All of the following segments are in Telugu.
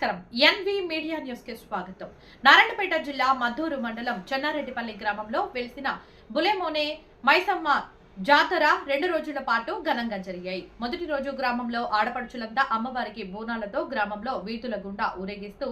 నమస్కారం. ఎన్వి మీడియా న్యూస్కి స్వాగతం. నారాయణపేట జిల్లా మద్దూరు మండలం చెన్నారెడ్డిపల్లి గ్రామంలో వెలిసిన బులేమోనే మైసమ్మ జాతర రెండు రోజుల పాటు ఘనంగా జరిగాయి. మొదటి రోజు గ్రామంలో ఆడపడుచులంతా అమ్మవారికి బోనాలతో గ్రామంలో వీధుల గుండా ఊరేగిస్తూ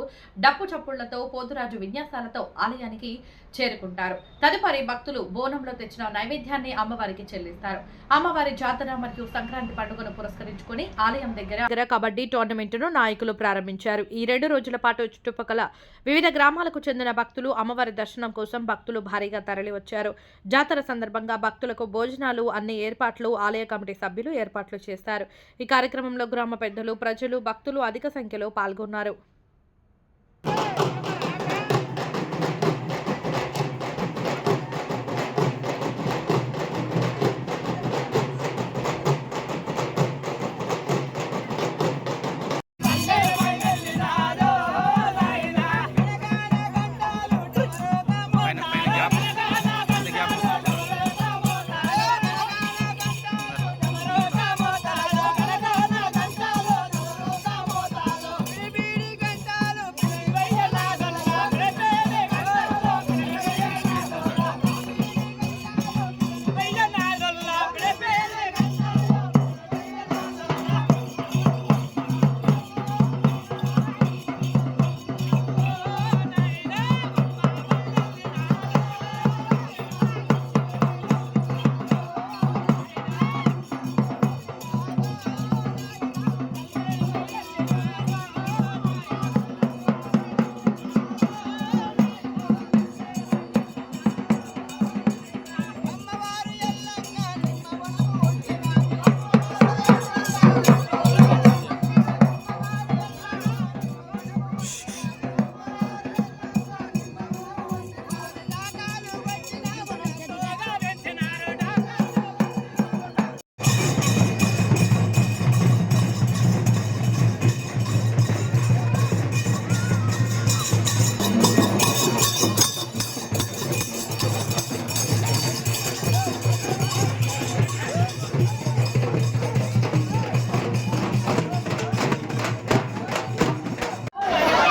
డప్పు చప్పుళ్ళతో పోతురాజు విన్యాసాలతో ఆలయానికి చేరుకుంటారు. తదుపరి భక్తులు బోనంలో తెచ్చిన నైవేద్యాన్ని అమ్మవారికి చెల్లిస్తారు. అమ్మవారి జాతర మరియు సంక్రాంతి పండుగను పురస్కరించుకుని ఆలయం దగ్గర దగ్గర కబడ్డీ టోర్నమెంటును నాయకులు ప్రారంభించారు. ఈ రెండు రోజుల పాటు చుట్టుపక్కల వివిధ గ్రామాలకు చెందిన భక్తులు అమ్మవారి దర్శనం కోసం భక్తులు భారీగా తరలి వచ్చారు జాతర సందర్భంగా భక్తులకు భోజనాలు అన్ని ఏర్పాట్లు ఆలయ కమిటీ సభ్యులు ఏర్పాట్లు చేస్తారు. ఈ కార్యక్రమంలో గ్రామ పెద్దలు ప్రజలు భక్తులు అధిక సంఖ్యలో పాల్గొన్నారు.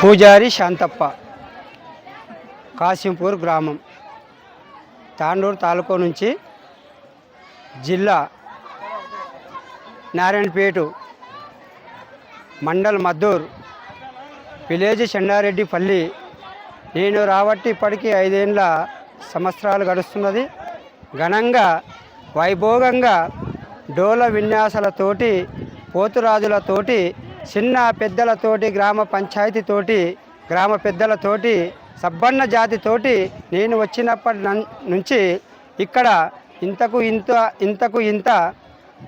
పూజారి శాంతప్ప కాసింపూర్ గ్రామం తాండూరు తాలూకా నుంచి జిల్లా నారాయణపేట మండల్ మద్దూర్ విలేజ్ చెన్నారెడ్డిపల్లి. నేను రాబట్టి ఇప్పటికీ ఐదేళ్ళ సంవత్సరాలు గడుస్తున్నది. ఘనంగా వైభోగంగా డోల విన్యాసాలతోటి పోతురాజులతోటి చిన్న పెద్దలతోటి గ్రామ పంచాయతీతోటి గ్రామ పెద్దలతోటి సబ్బన్న జాతితోటి నేను వచ్చినప్పటి నన్- నుంచి ఇక్కడ ఇంతకు ఇంత ఇంతకు ఇంత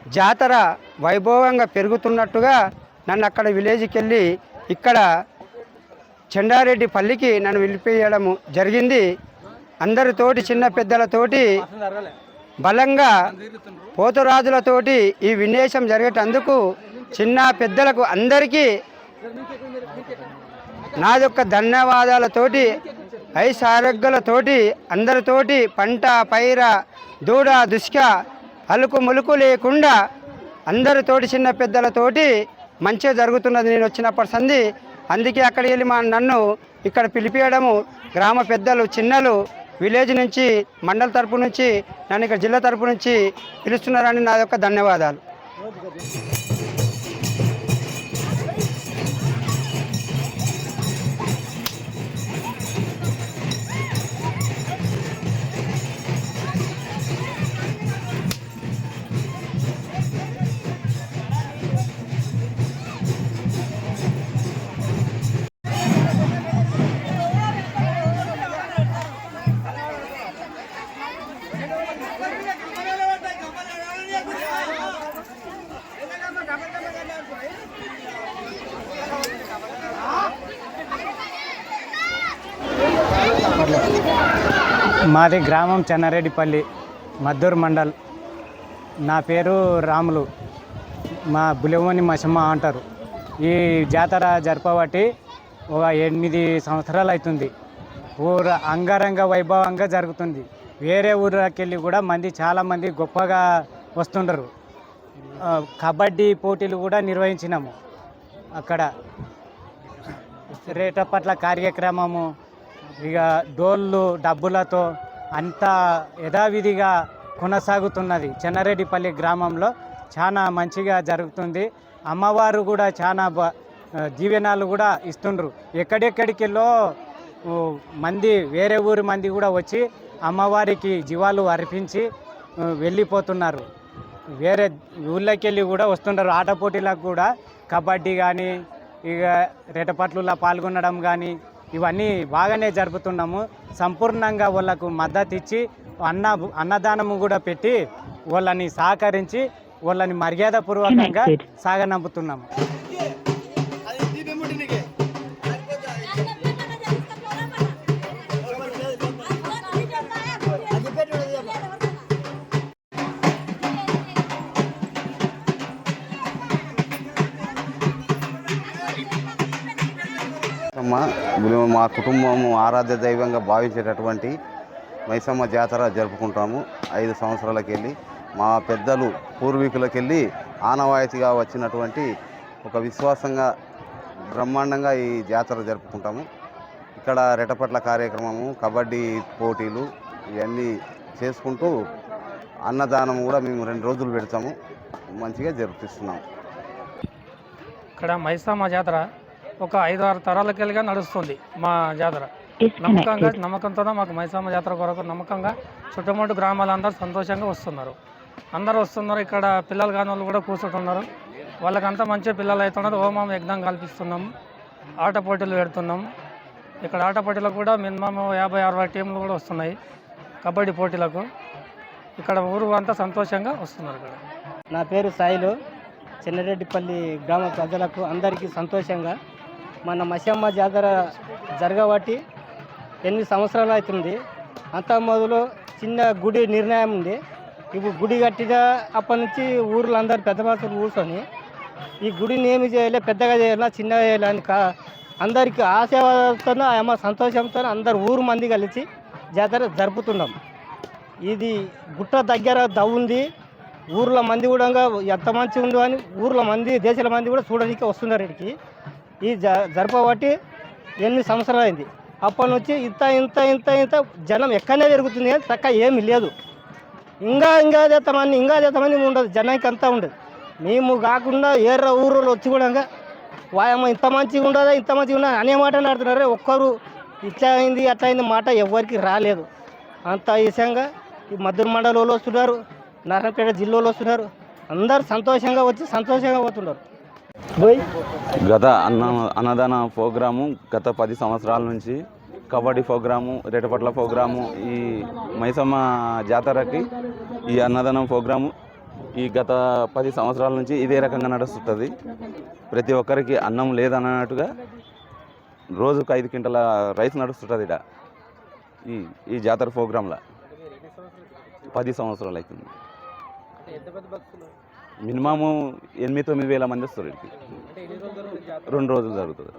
జాతర వైభవంగా పెరుగుతున్నట్టుగా నన్ను అక్కడ విలేజ్కి వెళ్ళి ఇక్కడ చెండారెడ్డి పల్లికి నన్ను వెళ్ళిపోయడం జరిగింది. అందరితోటి చిన్న పెద్దలతోటి బలంగా పోతురాజులతోటి ఈ విన్యాసం జరిగేటందుకు చిన్న పెద్దలకు అందరికీ నా యొక్క ధన్యవాదాలతోటి ఐస్ ఆరోగ్యాలతోటి అందరితోటి పంట పైర దూడ దుష్క అలుకు ములుకు లేకుండా అందరితోటి చిన్న పెద్దలతోటి మంచిగా జరుగుతున్నది నేను వచ్చినప్పటి సంది. అందుకే అక్కడికి వెళ్ళి మా నన్ను ఇక్కడ పిలిపించడము గ్రామ పెద్దలు చిన్నలు విలేజ్ నుంచి మండల తరపు నుంచి నన్ను ఇక్కడ జిల్లా తరపు నుంచి పిలుస్తున్నారని నా యొక్క ధన్యవాదాలు. మాది గ్రామం చెన్నారెడ్డిపల్లి మద్దూరు మండల్. నా పేరు రాములు. మా బులెవని మసమ్మ అంటారు. ఈ జాతర జరపబట్టి ఒక ఎనిమిది సంవత్సరాలు అవుతుంది ఊరు అంగరంగ వైభవంగా జరుగుతుంది. వేరే ఊరికి వెళ్ళి కూడా మంది చాలామంది గొప్పగా వస్తుండరు. కబడ్డీ పోటీలు కూడా నిర్వహించినాము. అక్కడ రేటపట్ల కార్యక్రమము ఇక డోళ్ళు డబ్బులతో అంతా యథావిధిగా కొనసాగుతున్నది. చెన్నారెడ్డిపల్లి గ్రామంలో చాలా మంచిగా జరుగుతుంది. అమ్మవారు కూడా చాలా బ- దీవెనాలు కూడా ఇస్తుండ్రు. ఎక్కడెక్కడికెళ్ళో మంది వేరే ఊరి మంది కూడా వచ్చి అమ్మవారికి జీవాలు అర్పించి వెళ్ళిపోతున్నారు. వేరే ఊళ్ళకి వెళ్ళి కూడా వస్తుంటారు. ఆట పోటీలకు కూడా కబడ్డీ కానీ ఇక రెటపట్లలో పాల్గొనడం కానీ ఇవన్నీ బాగానే జరుపుతున్నాము. సంపూర్ణంగా వాళ్ళకు మద్దతు ఇచ్చి అన్న అన్నదానము కూడా పెట్టి వాళ్ళని సహకరించి వాళ్ళని మర్యాదపూర్వకంగా సాగనంపుతున్నాము. మేము మా కుటుంబము ఆరాధ్య దైవంగా భావించేటటువంటి మైసమ్మ జాతర జరుపుకుంటాము. ఐదు సంవత్సరాలకెళ్ళి మా పెద్దలు పూర్వీకులకెళ్ళి ఆనవాయితీగా వచ్చినటువంటి ఒక విశ్వాసంగా బ్రహ్మాండంగా ఈ జాతర జరుపుకుంటాము. ఇక్కడ రెటపట్ల కార్యక్రమము కబడ్డీ పోటీలు ఇవన్నీ చేసుకుంటూ అన్నదానం కూడా మేము రెండు రోజులు పెడతాము. మంచిగా జరిపిస్తున్నాము ఇక్కడ మైసమ్మ జాతర ఒక ఐదు ఆరు తరాలకెళ్ళిగా నడుస్తుంది మా జాతర. నమ్మకంగా నమ్మకంతో మాకు మైసమ్మ జాతర కొరకు నమ్మకంగా చుట్టుముట్టు గ్రామాలందరూ సంతోషంగా వస్తున్నారు. అందరూ వస్తున్నారు ఇక్కడ పిల్లలు కాని వాళ్ళు కూడా కూర్చుంటున్నారు. వాళ్ళకంతా మంచి పిల్లలు అవుతున్నారు హోమం యజ్ఞం కల్పిస్తున్నాము ఆట పోటీలు పెడుతున్నాము ఇక్కడ ఆట పోటీలకు కూడా మినిమం యాభై అరవై టీంలు కూడా వస్తున్నాయి కబడ్డీ పోటీలకు. ఇక్కడ ఊరు అంతా సంతోషంగా వస్తున్నారు ఇక్కడ. నా పేరు సాయిలు. చెన్నరెడ్డిపల్లి గ్రామ ప్రజలకు అందరికీ సంతోషంగా మన మసమ్మ జాతర జరగబట్టి ఎనిమిది సంవత్సరాలు అవుతుంది. అంత మొదలు చిన్న గుడి నిర్ణయం ఉంది. ఇప్పుడు గుడి కట్టిన అప్పటి నుంచి ఊర్లో అందరు పెద్ద మనుషులు కూర్చొని ఈ గుడిని ఏమి చేయాలి పెద్దగా చేయాలా చిన్నగా చేయాలని కా అందరికీ ఆశతో ఆమె సంతోషంతో అందరు ఊరు మంది కలిసి జాతర జరుపుతున్నాం. ఇది గుట్ట దగ్గర దవ్వుంది ఊర్లో మంది కూడా ఎంత మంచిగా ఉందో అని ఊర్లో మంది దేశాల మంది కూడా చూడడానికి వస్తున్నారు ఇక్కడికి. ఈ జ జరపబట్టి ఎన్ని సంవత్సరాలు అయింది. అప్పటి నుంచి ఇంత ఇంత ఇంత ఇంత జనం ఎక్కడనే పెరుగుతుంది కానీ తక్క ఏమీ లేదు. ఇంకా ఇంకా చేస్తామని ఇంకా చేస్తామని ఉండదు. జనానికి అంతా ఉండదు. మేము కాకుండా ఏర్ర ఊరు వచ్చి కూడా వాయమ్మ ఇంత మంచిగా ఉండదా? ఇంత మంచిగా ఉండదు అనే మాట ఆడుతున్నారు. ఒక్కరు ఇట్లా అయింది అట్లా అయింది మాట ఎవరికి రాలేదు. అంత విషయంగా ఈ మద్దూరు మండలంలో వస్తున్నారు నారాయణపేట జిల్లాలో వస్తున్నారు. అందరు సంతోషంగా వచ్చి సంతోషంగా పోతున్నారు. గత అన్న అన్నదాన ప్రోగ్రాము గత పది సంవత్సరాల నుంచి కబడ్డీ ప్రోగ్రాము రెటపట్ల ప్రోగ్రాము ఈ మైసమ్మ జాతరకి ఈ అన్నదానం ప్రోగ్రాము ఈ గత పది సంవత్సరాల నుంచి ఇదే రకంగా నడుస్తుంది ప్రతి ఒక్కరికి అన్నం లేదన్నట్టుగా రోజుకు ఐదు క్వింటల రైస్ నడుస్తుంటుంది ఇక్కడ ఈ ఈ జాతర ప్రోగ్రాంలో. పది సంవత్సరాలు అవుతుంది మినిమము ఎనిమిది తొమ్మిది వేల మంది వస్తారు ఇక్కడికి. రెండు రోజులు జరుగుతుంది.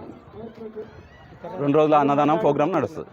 రెండు రోజుల అన్నదానం ప్రోగ్రామ్ నడుస్తుంది.